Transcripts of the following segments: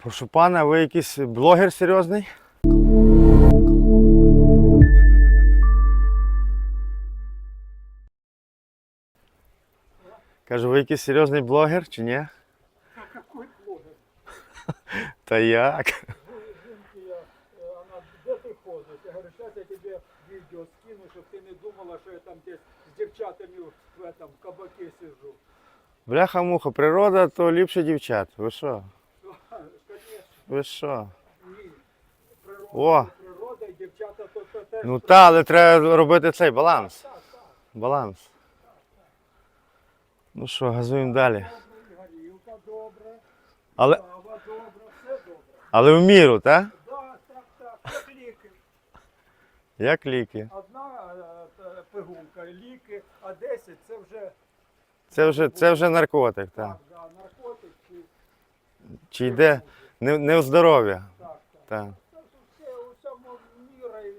Прошу пана, ви якийсь блогер серйозний? Кажу, ви якийсь серйозний блогер чи ні? Какой блогер? Та як? Извините, я, э, она, где ты ходишь? Я говорю, сейчас я тебе видео скину, чтобы ты не думала, что я там здесь с девчатами в этом в кабаке сижу. Бляха-муха, природа то ліпше дівчат. Ви що? Ви що? ні. Природа, О! природа і дівчата то, то теж. Ну та, але треба робити цей баланс. Так, так. Баланс. Ну що, газуємо далі. Горілка добре, Але, кава добре, все добре. але в міру, так? Да, так, так, як ліки. Як ліки. Одна е, та, пигулка ліки, а 10 це вже Це вже, це вже наркотик, так. так, да, наркотик чи Чи йде не, не в здоров'я. так, так. Так. Це у цьому міра і.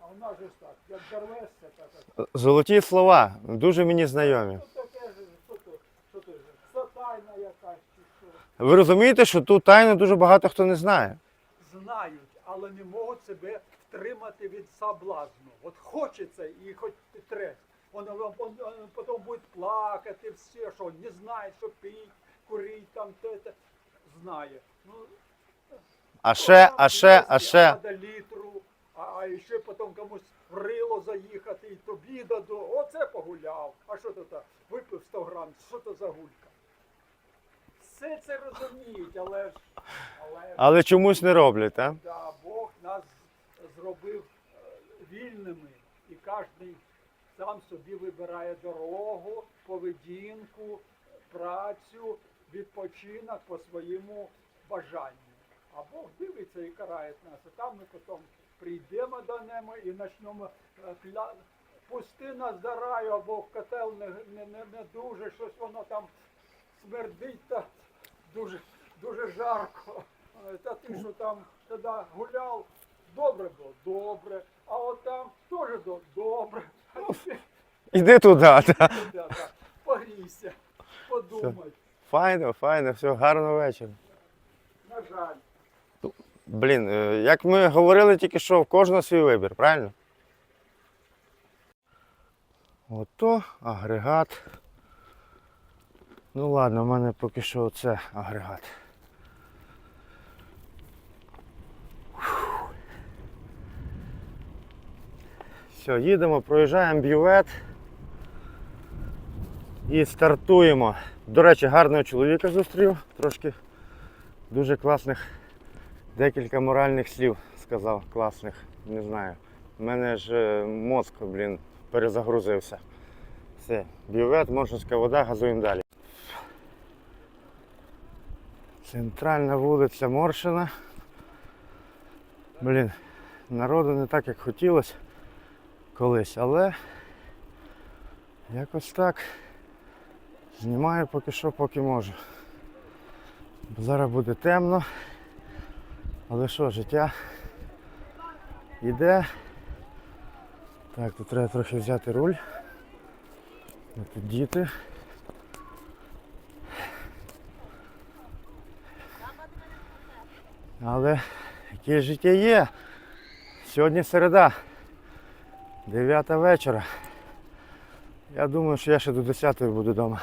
А в нас же так, як дорвешся, так так. Золоті слова, дуже мені знайомі. Ви розумієте, що ту тайну дуже багато хто не знає. Знають, але не можуть себе втримати від соблазну. От хочеться і хоч тресь. Воно вам он, потім буде плакати, все, що не знає, що пить, курить, там те. Знає. Ну, А ще, а ще, а ще. літру, а, а ще потім комусь в рило заїхати, і тобі даду. Оце погуляв. А що то так? Випив 100 грам, що то за гулька? Все це розуміють, але ж. Але, Але чомусь не роблять, так? да, Бог нас зробив е, вільними, і кожен сам собі вибирає дорогу, поведінку, працю, відпочинок по своєму бажанню. А Бог дивиться і карає нас. А там ми потім прийдемо до нього і почнемо е, кля... пусти нас до раю, або в котел не, не, не, не дуже, щось воно там смердить та дуже, дуже жарко. Е, Та ти що там тоді гуляв, добре було, добре. А от там теж добре. Іди туди. Погрійся, подумай. Файно, файно, все, гарного вечора. На жаль. Блін, е, як ми говорили тільки що, в кожного свій вибір, правильно? Ото агрегат. Ну ладно, в мене поки що це агрегат. Все, їдемо, проїжджаємо бювет і стартуємо. До речі, гарного чоловіка зустрів, трошки дуже класних декілька моральних слів сказав, класних, не знаю. У мене ж е, мозк, блін, перезагрузився. Все, бювет, Моршинська вода, газуємо далі. Центральна вулиця Моршина. Блін, народу не так, як хотілося колись, але якось так. Знімаю поки що, поки можу. Зараз буде темно. Але що, життя йде. Так, тут треба трохи взяти руль. Тут діти. Але яке життя є? Сьогодні середа. 9 вечора. Я думаю, що я ще до 10 буду вдома.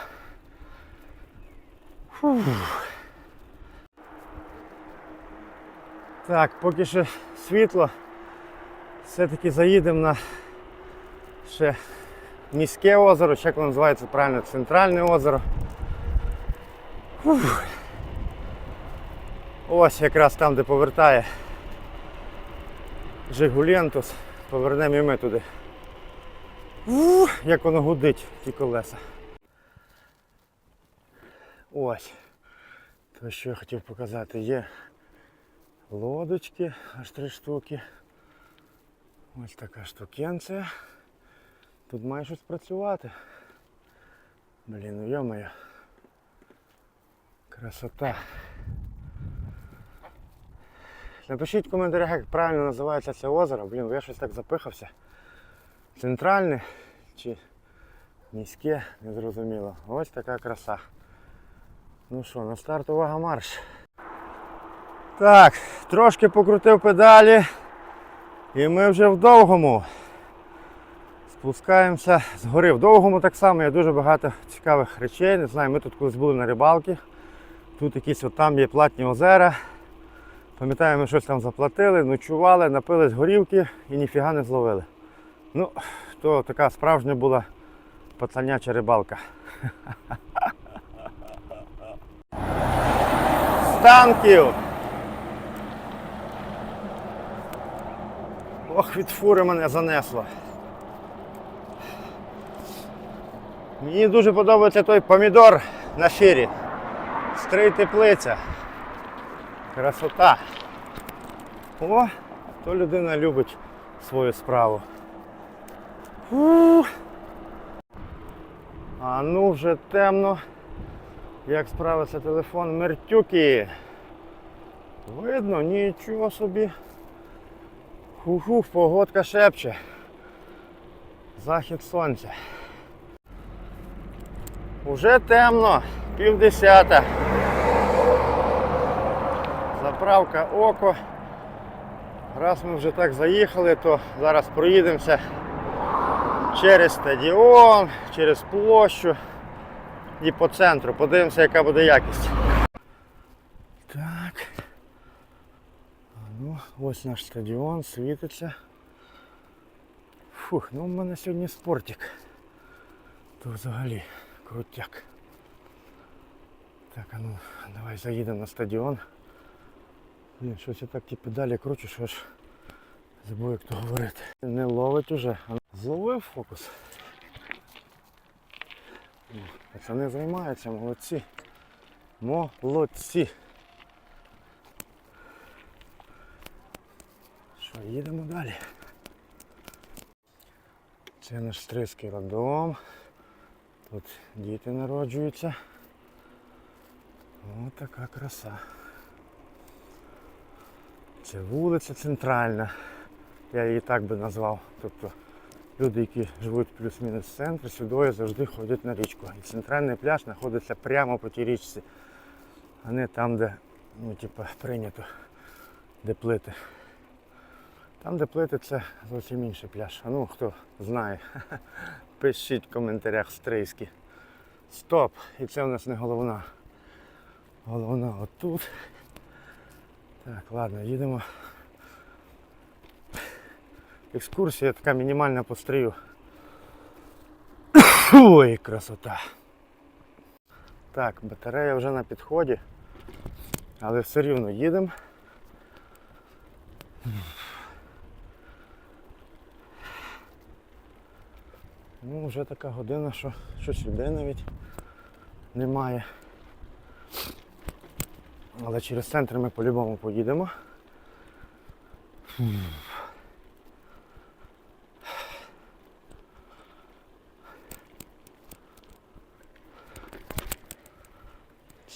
Так, поки що світло. Все-таки заїдемо на ще міське озеро, чи як воно називається правильно, центральне озеро. Фух. Ось якраз там, де повертає Жигулентус. Повернемо і ми туди. Ух, як воно гудить, ті колеса. Ось. То, що я хотів показати, є лодочки, аж три штуки. Ось така штукенція. Тут має щось працювати. Блін, ну йомаю. Красота. Напишіть в коментарях, як правильно називається це озеро. Блін, я щось так запихався. Центральне чи міське, незрозуміло. Ось така краса. Ну що, на старт увага марш. Так, трошки покрутив педалі. І ми вже в довгому. Спускаємося з гори. В довгому так само є дуже багато цікавих речей. Не знаю, ми тут колись були на рибалці. Тут якісь от там є платні озера. Пам'ятаю, ми щось там заплатили, ночували, напились горівки і ніфіга не зловили. Ну, то така справжня була пацаняча рибалка. Станків! Ох, від фури мене занесло. Мені дуже подобається той помідор на ширі. Стрий теплиця. Красота. О, то людина любить свою справу. Фух. А ну вже темно. Як справиться телефон Мертюки. Видно, нічого собі. Ху-ху, погодка шепче. Захід сонця. Уже темно, півдесята. Заправка око. Раз ми вже так заїхали, то зараз проїдемося через стадіон, через площу і по центру. Подивимося, яка буде якість. Так. Ну, ось наш стадіон, світиться. Фух, ну в мене сьогодні спортик. То взагалі крутяк. Так, а ну, давай заїдемо на стадіон. Блін, щось я так ті педалі кручу, що аж забув як то говорити. Не ловить уже. Зловив фокус. Пацани займаються, молодці. Молодці. Що, їдемо далі. Це наш стрийський роддом. Тут діти народжуються. Ось така краса. Це вулиця центральна. Я її так би назвав. Тобто люди, які живуть плюс-мінус в центрі, сюди завжди ходять на річку. І центральний пляж знаходиться прямо по тій річці, а не там, де ну, типу, прийнято, де плити. Там, де плити, це зовсім інший пляж. А ну, хто знає, пишіть в коментарях стрийські. Стоп! І це у нас не головна. Головна отут. Так, ладно, їдемо. Екскурсія така мінімальна по стрию. Ой, красота. Так, батарея вже на підході, але все рівно їдемо. Ну, вже така година, що щось людей навіть немає. Але через центр ми по-любому поїдемо.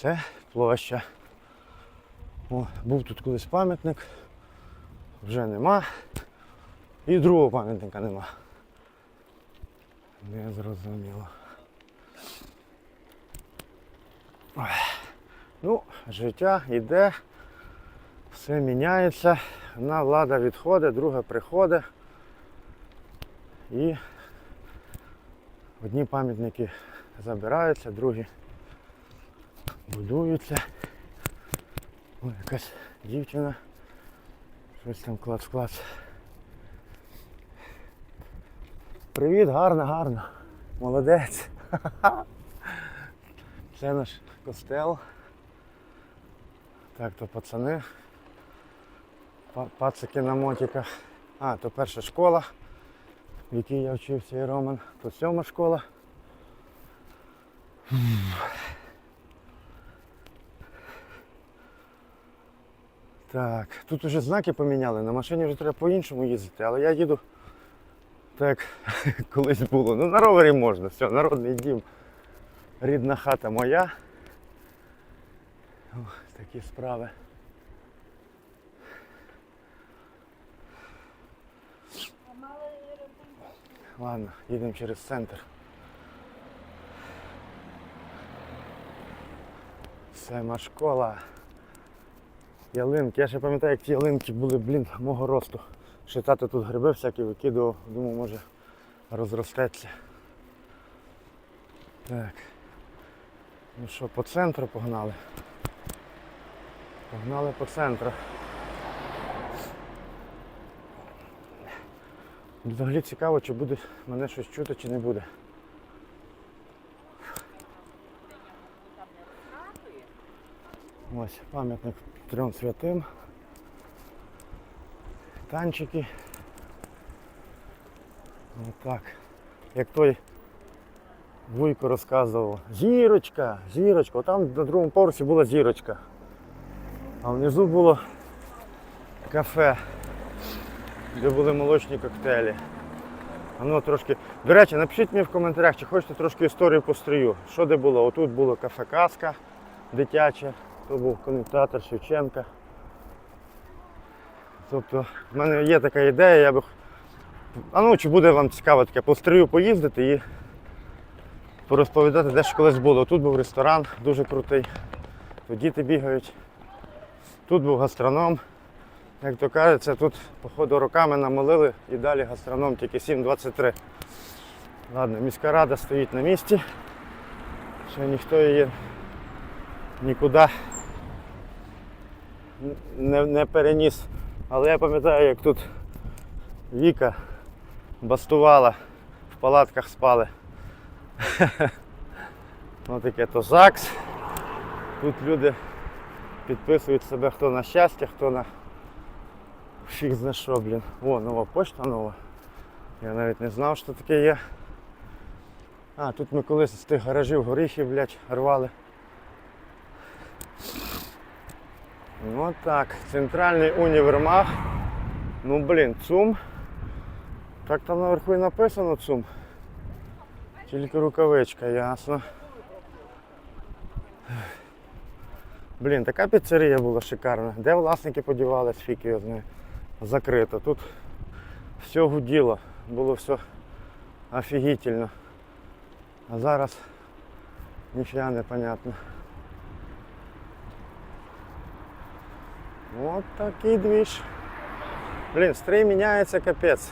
Це площа. О, був тут колись пам'ятник, вже нема. І другого пам'ятника нема. Не зрозуміло. Ну, життя йде, все міняється, одна влада відходить, друга приходить. І одні пам'ятники забираються, другі будуються. Ой, якась дівчина. Щось там клац-клац. Привіт, гарно, гарно. Молодець. Це наш костел. Так, то пацани. Пацики на мотиках. А, то перша школа, в якій я вчився і Роман. То сьома школа. Так, тут уже знаки поміняли, на машині вже треба по-іншому їздити, але я їду так, колись було. Ну на ровері можна, все, народний дім. Рідна хата моя. Ох, такі справи. Ладно, їдемо через центр. Сема школа. Ялинки. Я ще пам'ятаю, як ті ялинки були, блін, мого росту. Ще тато тут гриби всякі викидував, думав, може розростеться. Так. Ну що, по центру погнали. Погнали по центру. Взагалі цікаво, чи буде мене щось чути, чи не буде. Ось пам'ятник трьом святим. Танчики. Отак. Як той Вуйко розказував. Зірочка, зірочка. Там на другому поверсі була зірочка. А внизу було кафе, де були молочні коктейлі. Воно трошки. До речі, напишіть мені в коментарях, чи хочете трошки історію по стрію. Що де було? Отут було кафе Казка дитяче, то був коментатор Шевченка. Тобто в мене є така ідея, я би. А ну чи буде вам цікаво таке по стрію поїздити і порозповідати, де ж колись було. Тут був ресторан дуже крутий, тут діти бігають. Тут був гастроном. Як то кажеться, тут, походу, роками намолили і далі гастроном тільки 7.23. Ладно, міська рада стоїть на місці. Ще ніхто її нікуди не, не переніс. Але я пам'ятаю, як тут Віка бастувала, в палатках спали. Ось таке то ЗАГС. Тут люди підписують себе хто на щастя, хто на фіг зна що, блін. О, нова почта нова. Я навіть не знав, що таке є. А, тут ми колись з тих гаражів горіхи, блядь, рвали. Ну так, центральний універмаг. Ну блін, ЦУМ. Так там наверху і написано ЦУМ. Тільки рукавичка, ясно. Блін, така піцерія була шикарна. Де власники подівались, фіг його знає. Закрито. Тут все гуділо, було все офігітельно. А зараз ніфіга не понятно. От такий движ. Блін, стрій міняється капець.